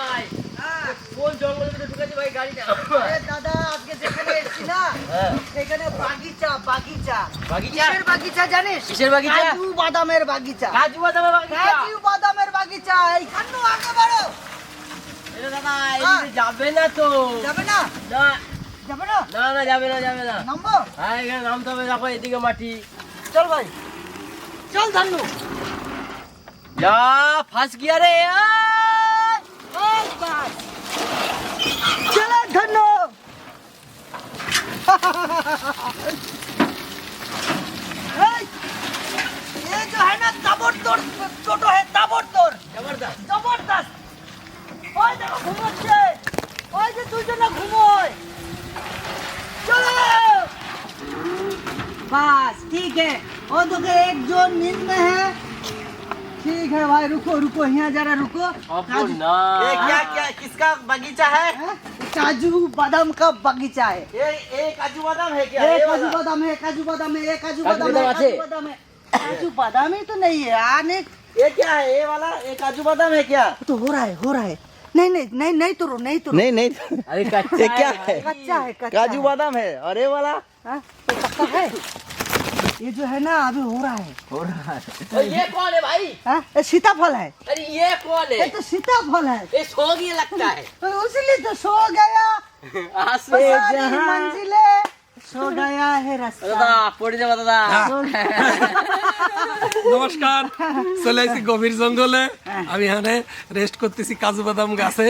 ভাই। কোন জঙ্গলের ভিতরে ঢুকেছে ভাই গাড়িটা? দাদা আজকে যেখানে এসেছি না হ্যাঁ। সেখানে বাগিচা বাগিচা। বাগিচা? কিসের বাগিচা জানিস? কিসের বাগিচা? কাজু বাদামের বাগিচা। কাজু বাদামের বাগিচা? কাজু বাদামের বাগিচা এইখানে আগে বাড়ো। দাদা এদিকে যাবে না তো। যাবে না? না। যাবে না? না না যাবে না যাবে না। নামবো? হ্যাঁ এখানে নামতে হবে দেখো এদিকে মাটি। চল ভাই। চল ধান্নু যা ফাঁস গিয়া রে আয়! এই বাস চলো ধান্নু এই, ये जो है ना তাবড়তোড় ছোট है তাবড়তোড় জবরদস্ত জবরদস্ত ওই দেখো ঘুমোচ্ছে ওই যে দুজনে ঘুমোয় চলো बस ठीक है वो तो के एक जो नींद में है ठीक है भाई रुको रुको यहाँ जरा रुको। ये क्या क्या किसका बगीचा है? हाँ? काजू बादाम का बगीचा है। ये काजू बादाम है क्या? काजू बादाम है काजू बादाम है काजू बादाम है काजू बादाम ही। तो नहीं है आने। ये क्या है? ये वाला ये काजू बादाम है क्या? तो हो रहा है हो रहा है। नहीं नहीं नहीं नहीं तो नहीं तो नहीं नहीं। अरे कच्चा क्या है। कच्चा है काजू बादाम है। और ये वाला? हाँ, तो है? ये जो है ना अभी हो रहा है हो रहा है तो ये कौन है भाई हाँ, ये सीताफल है अरे ये कौन ये है तो सीताफल है ये सो गया लगता है तो इसलिए तो सो गया আসবে सारी मंजिले सो गया है रास्ता দাদা পড়ে যাবে দাদা নমস্কার চলে আসছি গভীর জঙ্গলে আমি এখানে রেস্ট করতেছি কাজু বাদাম গাছে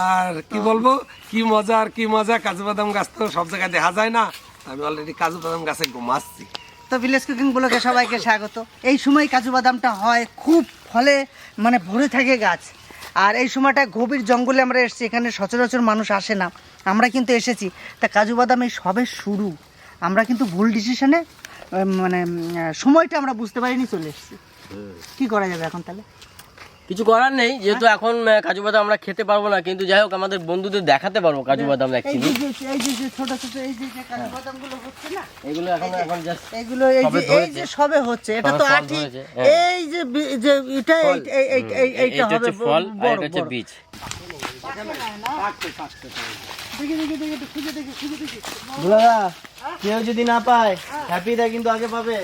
আর কি বলবো কি মজা আর কি মজা কাজু বাদাম গাছ তো সব জায়গায় দেখা যায় না আমি অলরেডি কাজু বাদাম গাছে ঘুমাচ্ছি তো ভিলেজ কুকিং সবাইকে স্বাগত। এই সময় কাজু বাদামটা হয় খুব ফলে মানে ভরে থাকে গাছ। আর এই সময়টা গভীর জঙ্গলে আমরা এসেছি এখানে সচরাচর মানুষ আসে না। আমরা কিন্তু এসেছি। তা কাজু বাদাম এই সবে শুরু। আমরা কিন্তু ভুল ডিসিশনে মানে সময়টা আমরা বুঝতে পারিনি চলে এসেছি। কী করা যাবে এখন তাহলে? কিছু করার নেই যেহেতু এখন আহ, কাজু বাদাম আমরা খেতে পারব না কিন্তু যাই হোক আমাদের বন্ধুদের দেখাতে পারব কাজু বাদাম এই অ্যাকচুয়ালি যে এই ছোট ছোট এই যে কাজু বাদামগুলো হচ্ছে না? এগুলো এখন এখন জাস্ট এগুলো এই সবে যে এই যে সবে হচ্ছে এটা তো হ্যাঁ। এই যে যে এটা এই- এই- এই- এই- এইটা হবে ফল আর এটা হচ্ছে বীজ। দেখি দেখি দেখি একটু খুঁজে দেখি খুঁজে দেখি। দুলাদা কেউ যদি না পায় হ্যাপি দা কিন্তু আগে পাবে।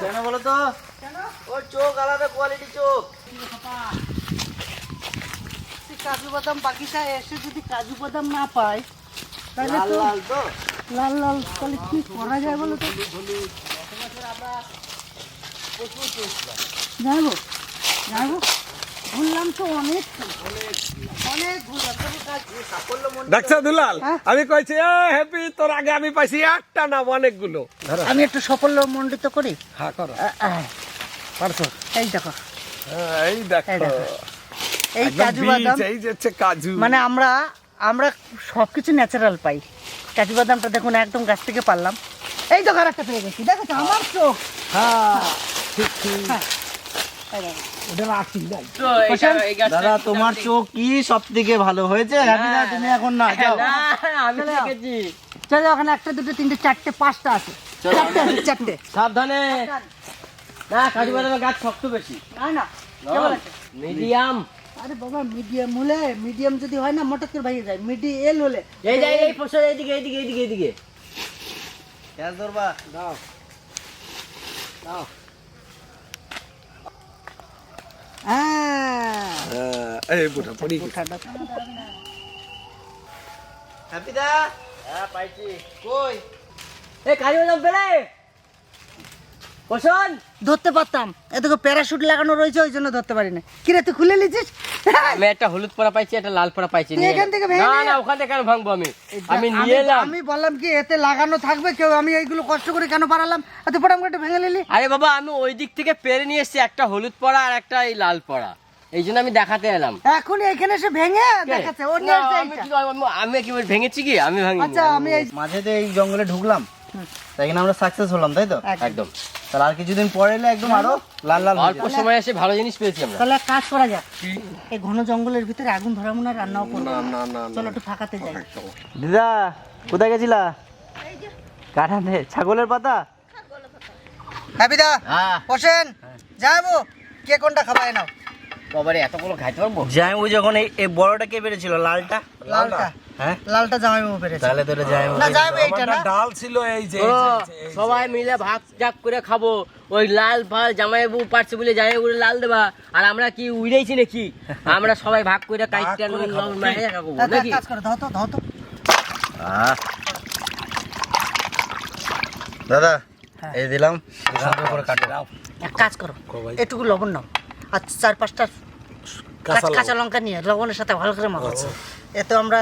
কেন বলো? তো? ওর চোখ আলাদা কোয়ালিটি চোখ। কাজু বাদাম বাগিচায় এসে যদি কাজু বাদাম না পায় তাহলে লাল তো লাল তো। লাল লাল তাহলে কি করা যায় বলো তো? ঘুরলাম তো অনেক। দুলাল হ্যাঁ? আমি কইছি হ্যাপি তোর আগে আমি পাইছি একটা না অনেকগুলো। ধরো। আমি একটু সাফল্য মণ্ডিত করি? হ্যাঁ করো। পারছ? এই দেখো। হ্যাঁ, এই দেখো। এই কাজু বাদাম। এই যে হচ্ছে কাজু। মানে আমরা আমরা সব কিছু ন্যাচারাল পাই। কাজু বাদামটা দেখুন একদম গাছ থেকে পারলাম। এই তো একটা পেয়ে গেছি দেখো তো আমার চোখ। হ্যাঁ ঠিক ঠিক। হ্যাঁ। দাদা তোমার চোখ কি সব থেকে ভালো হয়েছে? তুমি এখন না যাও। না আমি দেখেছি। চলো ওখানে একটা দুটো তিনটে চারটে পাঁচটা আছে। চারটে আছে চারটে। সাবধানে। না কাজু বাদামের গাছ শক্ত বেশি। তাই না? মিডিয়াম আরে বাবা মিডিয়াম হলে মিডিয়াম যদি হয় না মোটর করে ভাইয়ে যায়। মিডিয়াল হলে। এই যে এই পোষণ এইদিকে এইদিকে এইদিকে এইদিকে। গ্যাস ধরবা। দাও। দাও। হ্যাঁ। হ্যাঁ, এই বুটা পড়ি গেছে। ঠান্ডা হ্যাঁ পাইছি। কই? এই কাজু বাদাম পেলে? পোষণ ধরতে পারতাম। এদিকে প্যারাশুট লাগানো রয়েছে ওই জন্য ধরতে পারি না কিরে তুই খুলে নিছিস আমি একটা হলুদ পরা পাইছি একটা লাল পরা পাইছি নিয়ে এখান থেকে ভেঙে না না ওখান থেকে কেন ভাঙবো আমি? আমি নিয়ে এলাম। আমি বললাম কি এতে লাগানো থাকবে কেউ আমি এইগুলো কষ্ট করে কেন পারালাম এত পটাম করে ভেঙে নিলি। আরে বাবা আমি ওই দিক থেকে পেরে নিয়ে এসেছি একটা হলুদ পরা আর একটা এই লাল পরা। এই জন্য আমি দেখাতে এলাম। এখন এখানে এসে ভেঙে দেখাচ্ছে ও নিয়ে না, আমি কি করব? আমি কি ভেঙেছি কি? আমি ভাঙিনি। আচ্ছা আমি মাঝে এই জঙ্গলে ঢুকলাম। তাই এখানে আমরা সাকসেস হলাম তাই তো? একদম। তাহলে আর কিছুদিন পরে এলে একদম আরও লাল লাল অল্প সময় এসে ভালো জিনিস পেয়েছি আমরা। তাহলে কাজ করা যাক। এই ঘন জঙ্গলের ভিতরে আগুন ধরাবো না রান্নাও করব। না না না চলো একটু ফাঁকাতে যাই। দিদা কোথায় গেছিলা? কাটাতে ছাগলের পাতা? হ্যাপিদা হ্যাঁ বসেন। যাব কে কোনটা খাবায় নাও। বাবারে এতগুলো খাইতে পারব? জামাইবাবু যখন এই বড়টা কে পেরেছিল লালটা। লালটা। হ্যাঁ? লালটা জামাইবাবু পেরেছে। তাহলে তো জামাইবাবু না জামাইবাবু এইটা না। ডাল ছিল এই যে সবাই মিলে ভাগ জাগ করে খাব। ওই লাল ফাল জামাইবাবু পারছে বলে জামাইবাবু লাল দেবা। আর আমরা কি উড়েছি নাকি? আমরা সবাই ভাগ করে কাইটটা নুন খাব। দাদা, নাকি? কাজ করো দাও তো দাও তো আহ। দাদা। এই দিলাম। করে কাটো। এক কাজ করো। এটুকু লবণ নাও। আর চার পাঁচটা কাঁচা কাঁচা লঙ্কা নিয়ে লবণের সাথে ভালো করে মাখো। এতে আমরা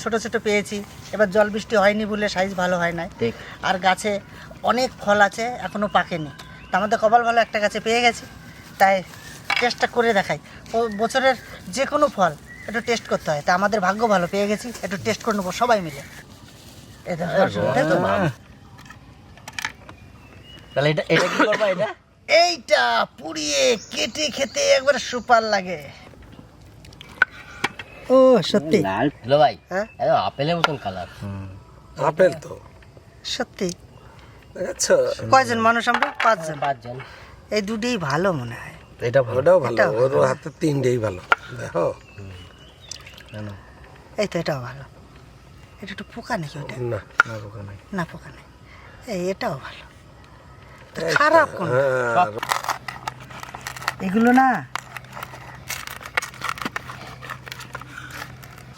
ছোট ছোট পেয়েছি। এবার জল বৃষ্টি হয়নি বলে সাইজ ভালো হয় নাই। ঠিক। আর গাছে অনেক ফল আছে এখনও পাকেনি। তা আমাদের কপাল ভালো একটা গাছে পেয়ে গেছি। তাই টেস্টটা করে দেখাই। বছরের যে কোনো ফল একটু টেস্ট করতে হয়। তা আমাদের ভাগ্য ভালো পেয়ে গেছি। একটু টেস্ট করে নেব সবাই মিলে। তাহলে এটা এটা কি করবা এটা? এইটা পুড়িয়ে কেটে খেতে একবার সুপার লাগে। ও সত্যি। লাল হ্যালো ভাই। হ্যাঁ? আপেলের মতন কালার আপেল তো। সত্যি। আচ্ছা। কয়জন মানুষ আমরা? পাঁচজন। পাঁচজন। এই দুটোই ভালো মনে হয়। এটা ভালো ওটাও ভালো। ওর হাতে তিনটেই ভালো। দেখো। এই তো এটাও ভালো। এটা একটু পোকা নাকি ওটা? না না পোকা নাই। না পোকা নেই। এই এটাও ভালো। খারাপ কোন হ্যাঁ, এগুলো না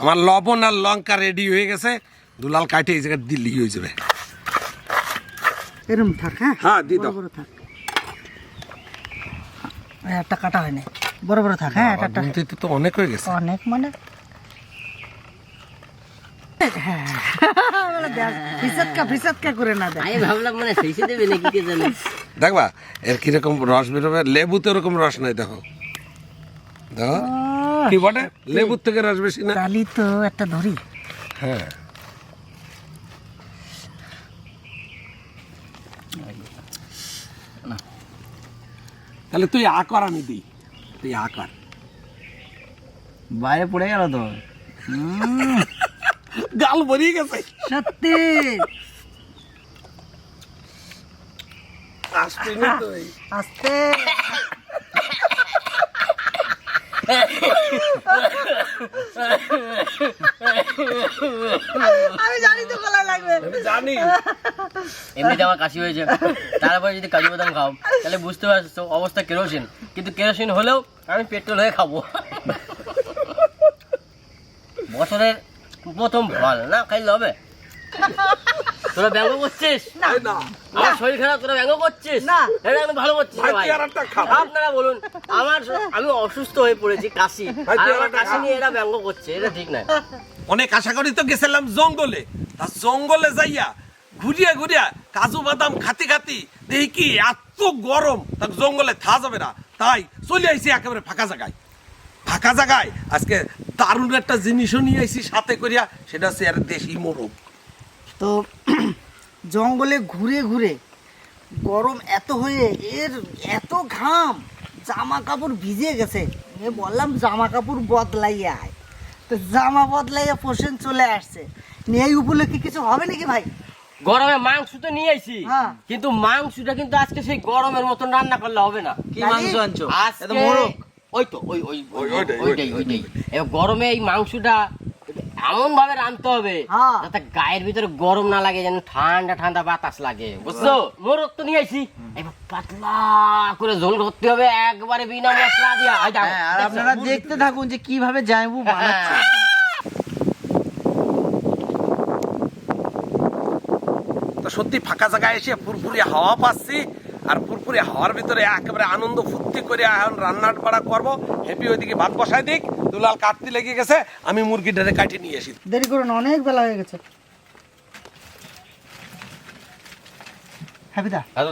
আমার লবণ আর লঙ্কা রেডি হয়ে গেছে। দুলাল কাটে এই জায়গায় দিল্লি হয়ে যাবে। এরম থাক হ্যাঁ? হ্যাঁ, দিয়ে দাও। বড় বড় থাক। একটা কাটা হয়নি বড় বড় থাক হ্যাঁ একটা দুধে তো অনেক হয়ে গেছে। অনেক মানে? হ্যাঁ মানে দেখ, ফিসাদকা ফিসাদকা করে না দেখ। আমি ভাবলাম মানে শেষে দেবে নাকি কে জানে? দেখবা এর কীরকম রস বেরোবে লেবুতে ওরকম রস নাই দেখো। দেখো। কি বটে? লেবুর থেকে রস বেশি না? কালি তো একটা ধরি। হ্যাঁ। তাহলে তুই আকর আমি দিই। তুই আকর। বাইরে পড়ে গেল তো। গাল ভরিয়ে গেছে। সত্যি। আস্তে। আমি জানি তো গলায় লাগবে। আমি জানি। এমনিতে আমার কাশি হয়েছে। তারপরে যদি কাজু বাদাম খাও তাহলে বুঝতে পারছ অবস্থা কেরোসিন। কিন্তু কেরোসিন হলেও আমি পেট্রোল হয়ে খাব। বছরের প্রথম ফল না? খাইলে হবে? তোরা ব্যঙ্গ করছিস? না। আমার শরীর খারাপ তোরা ব্যঙ্গ করছিস? না। এটা একদম ভালো করছিস ভাই। আপনারা বলুন। আমার আমি অসুস্থ হয়ে পড়েছি কাশি। আর আমার কাশি নিয়ে এরা ব্যঙ্গ করছে এটা ঠিক না অনেক আশা করি তো গেছিলাম জঙ্গলে। তা জঙ্গলে যাইয়া ঘুরিয়া ঘুরিয়া কাজু বাদাম খাতি খাতি দেখি কি এত গরম তা জঙ্গলে থা যাবে না। তাই চলে আইছি একেবারে ফাঁকা জায়গায়। ফাঁকা জায়গায় আজকে দারুণ একটা জিনিসও নিয়ে আইছি সাথে করিয়া সেটা হচ্ছে আর দেশি মোরগ। তো জঙ্গলে ঘুরে ঘুরে গরম এত হয়ে এর এত ঘাম জামা কাপড় ভিজে গেছে। এ বললাম জামা কাপড় বদলাই আয়। তো জামা বদলাইয়া পোষণ চলে আসছে। নিয়ে এই উপলক্ষে কিছু হবে নাকি ভাই? গরমে মাংস তো নিয়ে আইছি হ্যাঁ। কিন্তু মাংসটা কিন্তু আজকে সেই গরমের মতন রান্না করলে হবে না। কি মাংস আনছো? আজকে ওই তো ওই ওই ওই, ওইটাই, ওইটাই ওইটাই গরমে এই মাংসটা এমন ভাবে রাঁধতে হবে। হ্যাঁ। যাতে গায়ের ভিতরে গরম না লাগে যেন ঠান্ডা ঠান্ডা বাতাস লাগে। বুঝছ? মোরগ তো নিয়ে আইছি। এবার পাতলা করে ঝোল করতে হবে একবারে বিনা মশলা দিয়া। হ্যাঁ, আর আপনারা দেখতে থাকুন যে কীভাবে জামাইবাবু বানাচ্ছে। তো সত্যি ফাঁকা জায়গায় এসে ফুরফুরি হাওয়া পাচ্ছি। আর পুরপুরি হাওয়ার ভিতরে একেবারে আনন্দ ফুর্তি করে এখন রান্না বাড়া করব। হেপি ওইদিকে ভাত বসাই দিক। দুলাল কাটতে লেগে গেছে। আমি মুরগি মুরগিটারে কাটি নিয়ে আসি। দেরি করুন অনেক বেলা হয়ে গেছে। হ্যাপিদা দাদু।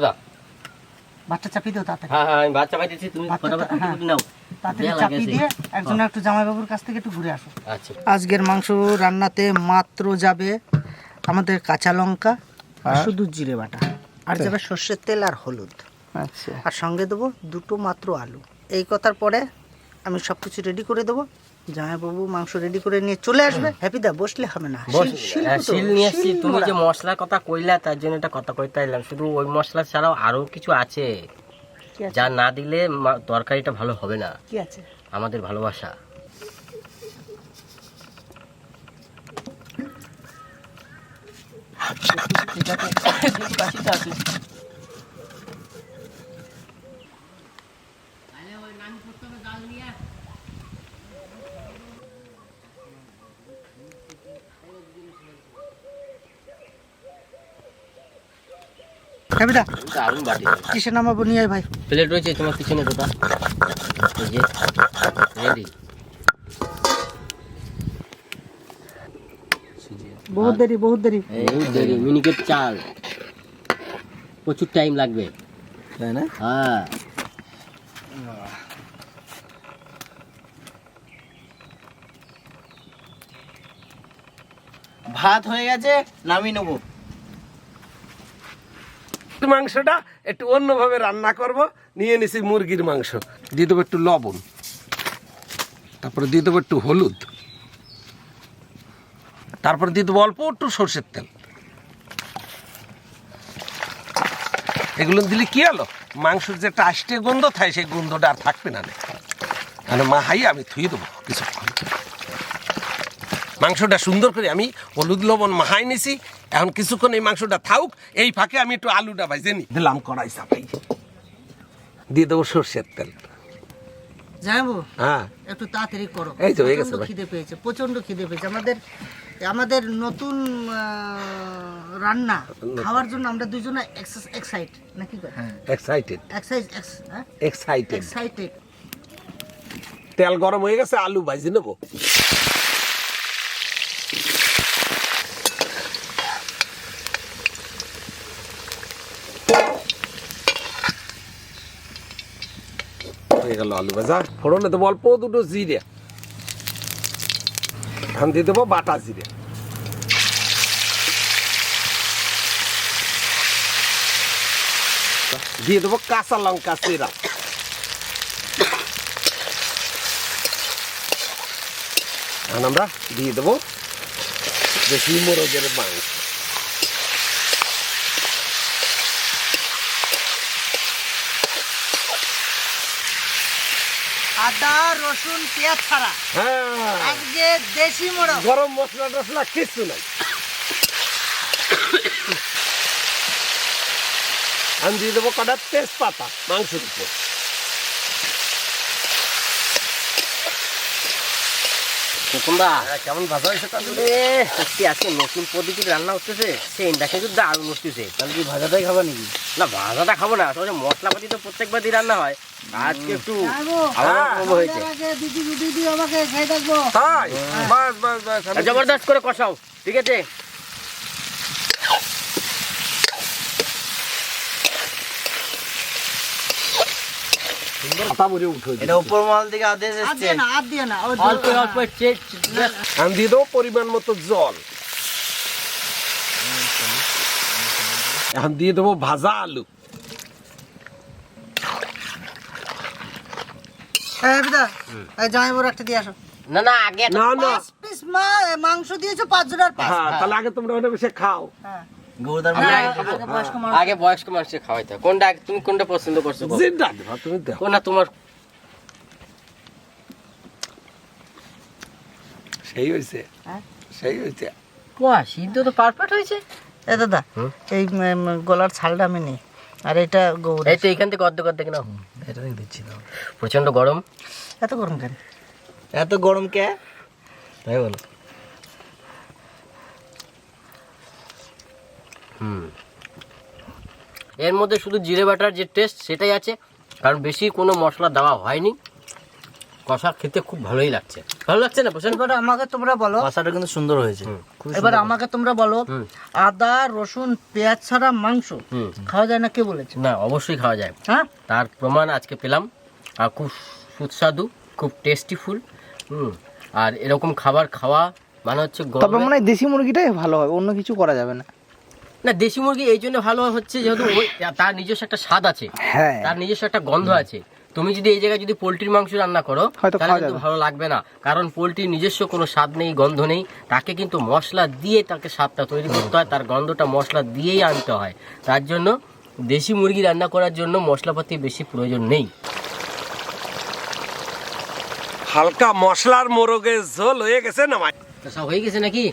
বাচ্চা চাপিয়ে দিও তাড়াতাড়ি। হ্যাঁ হ্যাঁ আমি বাচ্চা পাই দিচ্ছি তুমি ফটাফট কুটি হ্যাঁ। কুটি নাও তাড়াতাড়ি চাপিয়ে দিয়ে একজন একটু জামাইবাবুর কাছ থেকে একটু ঘুরে আসো। আচ্ছা। আজকের মাংস রান্নাতে মাত্র যাবে আমাদের কাঁচা লঙ্কা আর শুধু জিরে বাটা। আর যাবে সর্ষের তেল আর হলুদ। আচ্ছা। আর সঙ্গে দেবো দুটো মাত্র আলু। এই কথার পরে আমি সব কিছু রেডি করে দেবো। জামাইবাবু মাংস রেডি করে নিয়ে চলে আসবে। হ্যাপিদা বসলে হবে না। শিল- হ্যাঁ, শিল নিয়ে এসছি। তুমি যে মশলার কথা কইলা তার জন্য এটা কথা কইতে এলাম শুধু ওই মশলা ছাড়াও আরও কিছু আছে। যা না দিলে তরকারিটা ভালো হবে না। কি আছে? আমাদের ভালোবাসা। কবিতা দারুণ বাটি কিসে নামাবো নিয়ে ভাই? প্লেট রয়েছে তোমার পিছনে যে রেডি বহুত দেরি বহুত দেরি। এই দেরি মিনিকেট চাল প্রচুর টাইম লাগবে। তাই না? হ্যাঁ। ভাত হয়ে গেছে নামিয়ে নেব। মাংসটা একটু অন্যভাবে রান্না করব নিয়ে নিছি মুরগির মাংস। দিয়ে দেবো একটু লবণ। তারপরে দিয়ে দেবো একটু হলুদ। তারপরে দিয়ে দেবো অল্প একটু সর্ষের তেল। এগুলো দিলে কি হলো? মাংসের যে একটা আষ্টে গন্ধ থাকে সেই গন্ধটা আর থাকবে না মানে মা হাই আমি থুয়ে দেবো কিছুক্ষণ। মাংসটা সুন্দর করে আমি হলুদ লবণ মাহাই নিছি। এখন কিছুক্ষণ এই মাংসটা থাকুক এই ফাঁকে আমি একটু আলুটা ভাইজে নি দিলাম কড়াই চাপাই। দিয়ে দেবো সর্ষের তেল। যাব হ্যাঁ। একটু তাড়াতাড়ি করো। এই তো হয়ে গেছে খিদে পেয়েছে প্রচণ্ড খিদে পেয়েছে। আমাদের আমাদের নতুন রান্না খাওয়ার জন্য আমরা দুজনে এক্সাইট নাকি এক্সাইটেড এক্সাইটেড এক্সাইটেড তেল গরম হয়ে গেছে আলু ভাইজে নেব। হয়ে গেল আলু ভাজা। ফোড়নে দেবো অল্প দুটো জিরে। এখন দিয়ে দেবো বাটা জিরে। দিয়ে দেবো কাঁচা লঙ্কা চেরা আমরা দিয়ে দেবো দেশি মোরগের মাংস। আদা রসুন পেঁয়াজ ছাড়া। হ্যাঁ। আজকে দেশি মোড়ক। গরম মশলা টসলা কিচ্ছু নাই। আমি দিয়ে দেবো কটা তেজপাতা মাংসের উপর হ্যাঁ, কেমন ভাজা হয়েছে সত্যি আজকে নতুন পদ্ধতির রান্না হতেছে সে ইন্ডাকশন কিন্তু দারুণ হতেছে তাহলে কি ভাজাটাই খাবা নাকি? না ভাজাটা খাব না আসলে মশলাপাতি তো প্রত্যেকবার দিয়ে রান্না হয়। আজকে একটু আলাদা হয়েছে। দিদি দিদি আমাকে খাই থাকব তাই বাস বাস বাস জবরদস্ত করে কষাও ঠিক আছে? পরিমাণ মতো জল। এখন দিয়ে দেবো ভাজা আলু এই বিদা এই জামাই বড় একটা দিয়ে আসো। না না আগে না না। পিস মাংস দিয়েছ পাঁচ জনের পাঁচ। হ্যাঁ তাহলে আগে তোমরা ওটা বেশি খাও। হ্যাঁ। আগে বয়স্ক মানুষ। আগে বয়স্ক মানুষকে খাওয়াইতে কোনটা তুমি কোনটা পছন্দ করছ গো? যেটা দেবো তুমি দেখো কোনটা তোমার? সেই হয়েছে হ্যাঁ? সেই হয়েছে বাহ সিদ্ধ তো পারফেক্ট হয়েছে এ দাদা এই গলার ছালটা আমি নেই। আর এটা গৌর এই তো এখান থেকে অর্ধেক অর্ধেক নাও। এটা দিচ্ছি না প্রচণ্ড গরম? এত গরম কেন? এত গরম কে? তাই বলো। হুম। এর মধ্যে শুধু জিরে বাটার যে টেস্ট সেটাই আছে। কারণ বেশি কোনো মশলা দেওয়া হয়নি। কষা খেতে খুব ভালোই লাগছে। ভালো লাগছে না? প্রশান্ত এবার আমাকে তোমরা বলো। কষাটা কিন্তু সুন্দর হয়েছে। এবার আমাকে তোমরা বলো আদা রসুন পেঁয়াজ ছাড়া মাংস হুম। খাওয়া যায় না কে বলেছে? না অবশ্যই খাওয়া যায়। হ্যাঁ? তার প্রমাণ আজকে পেলাম। আর খুব সুস্বাদু খুব টেস্টিফুল হুম। আর এরকম খাবার খাওয়া মানে হচ্ছে তবে মনে হয় দেশি মুরগিটাই ভালো হবে অন্য কিছু করা যাবে না। না দেশি মুরগি এই জন্য ভালো হচ্ছে যেহেতু তার নিজস্ব একটা স্বাদ আছে। হ্যাঁ। তার নিজস্ব একটা গন্ধ আছে। তুমি যদি এই জায়গায় যদি পোলট্রির মাংস রান্না করো তাহলে কিন্তু ভালো লাগবে না। কারণ পোলট্রির নিজস্ব কোনো স্বাদ নেই গন্ধ নেই। তাকে কিন্তু মশলা দিয়ে তাকে স্বাদটা তৈরি করতে হয়। তার গন্ধটা মশলা দিয়েই আনতে হয়। তার জন্য দেশি মুরগি রান্না করার জন্য মশলাপাতি বেশি প্রয়োজন নেই। হালকা মশলার মোরগে ঝোল হয়ে গেছে না ভাই? তো সব হয়ে গেছে নাকি?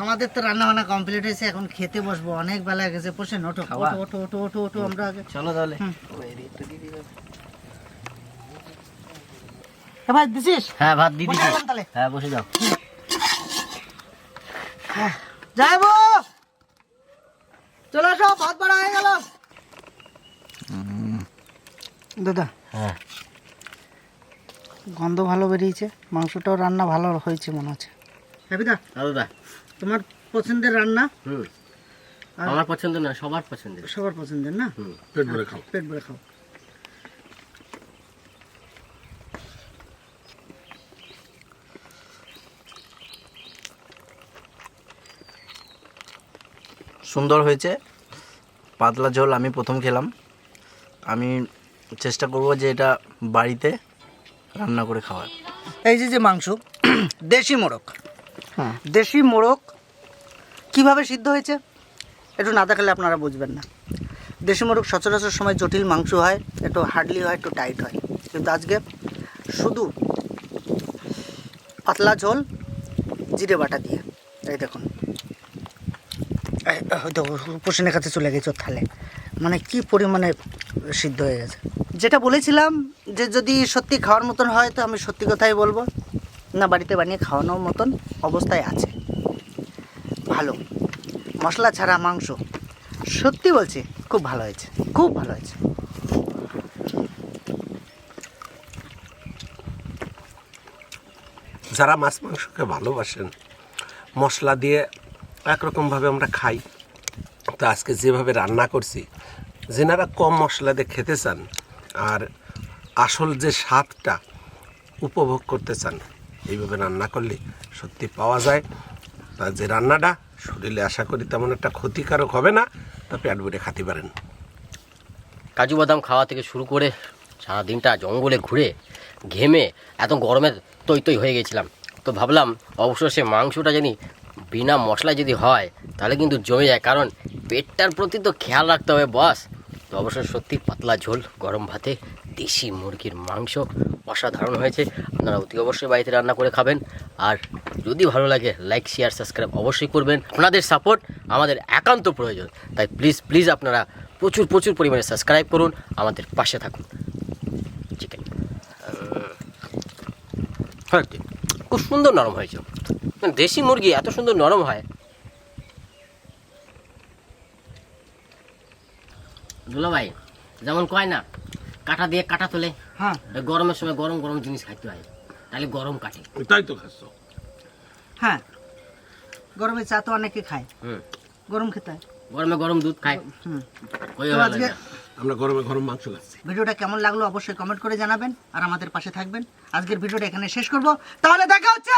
আমাদের তো রান্না বান্না কমপ্লিট হয়েছে। এখন খেতে বসবো। অনেক বেলা গেছে। বসে ওঠো খাওয়া? ওঠো ওঠো ওঠো ওঠো ওঠো আমরা চলো তাহলে। ভাই দিছিস? হ্যাঁ ভাত দিয়ে হ্যাঁ বসে যাও। যাইবো। চলো আসো ভাত বাড়া হয়ে গেল। দাদা হ্যাঁ। গন্ধ ভালো বেরিয়েছে মাংসটাও রান্না ভালো হয়েছে মনে হচ্ছে। হ্যাপিদা দাদা। তোমার পছন্দের রান্না? হুম। আমার পছন্দ না সবার পছন্দের। সবার পছন্দের না? পেট ভরে খাও। পেট ভরে খাও। সুন্দর হয়েছে। পাতলা ঝোল আমি প্রথম খেলাম। আমি চেষ্টা করব যে এটা বাড়িতে রান্না করে খাওয়ার। এই যে যে মাংস দেশি মোরগ হ্যাঁ। দেশি মোরগ কীভাবে সিদ্ধ হয়েছে? একটু না দেখালে আপনারা বুঝবেন না। দেশি মোরগ সচরাচর সময় জটিল মাংস হয় একটু হার্ডলি হয় একটু টাইট হয়। কিন্তু আজকে শুধু পাতলা ঝোল জিরে বাটা দিয়ে। এই দেখুন। পোষণের কাছে চলে গেছে ওর থালে মানে কি পরিমাণে সিদ্ধ হয়ে গেছে? যেটা বলেছিলাম যে যদি সত্যি খাওয়ার মতন হয় তো আমি সত্যি কথাই বলব। না বাড়িতে বানিয়ে খাওয়ানোর মতন অবস্থায় আছে। ভালো। মশলা ছাড়া মাংস। সত্যি বলছি খুব ভালো হয়েছে। খুব ভালো হয়েছে। যারা মাছ মাংসকে ভালোবাসেন মশলা দিয়ে একরকমভাবে আমরা খাই। তো আজকে যেভাবে রান্না করছি, যেনারা কম মশলা দিয়ে খেতে চান আর আসল যে স্বাদটা উপভোগ করতে চান, এইভাবে রান্না করলে সত্যি পাওয়া যায়। তা যে রান্নাটা শরীরে আশা করি তেমন একটা ক্ষতিকারক হবে না তা পেট ভরে খেতে পারেন। কাজু বাদাম খাওয়া থেকে শুরু করে সারা দিনটা জঙ্গলে ঘুরে, ঘেমে, এত গরমে তৈ তৈ হয়ে গেছিলাম। তো ভাবলাম অবশ্য সে মাংসটা জানি বিনা মশলায় যদি হয়, তাহলে কিন্তু জমে যায়। কারণ পেটটার প্রতি তো খেয়াল রাখতে হবে, বস। তো অবশ্য সত্যি পাতলা ঝোল, গরম ভাতে দেশি মুরগির মাংস অসাধারণ হয়েছে। আপনারা অতি অবশ্যই বাড়িতে রান্না করে খাবেন। আর যদি ভালো লাগে লাইক শেয়ার সাবস্ক্রাইব অবশ্যই করবেন। আপনাদের সাপোর্ট আমাদের একান্ত প্রয়োজন। তাই প্লিজ প্লিজ আপনারা প্রচুর প্রচুর পরিমাণে সাবস্ক্রাইব করুন। আমাদের পাশে থাকুন। চিকেন খুব সুন্দর নরম হয়েছে। দেশি মুরগি এত সুন্দর নরম হয়। দুলা ভাই যেমন কয় না কাটা দিয়ে কাটা তোলে হ্যাঁ। গরমের সময় গরম গরম জিনিস খাইতে হয় তাহলে গরম কাটে। তাই তো খাচ্ছ। হ্যাঁ গরমে চা তো অনেকে খায়। হুম। গরম খেতে হয়। গরমে গরম দুধ খায়। হুম। কই আজকে আমরা গরমে গরম মাংস খাচ্ছি। ভিডিওটা কেমন লাগল অবশ্যই কমেন্ট করে জানাবেন আর আমাদের পাশে থাকবেন। আজকের ভিডিওটা এখানে শেষ করব। তাহলে দেখা হচ্ছে!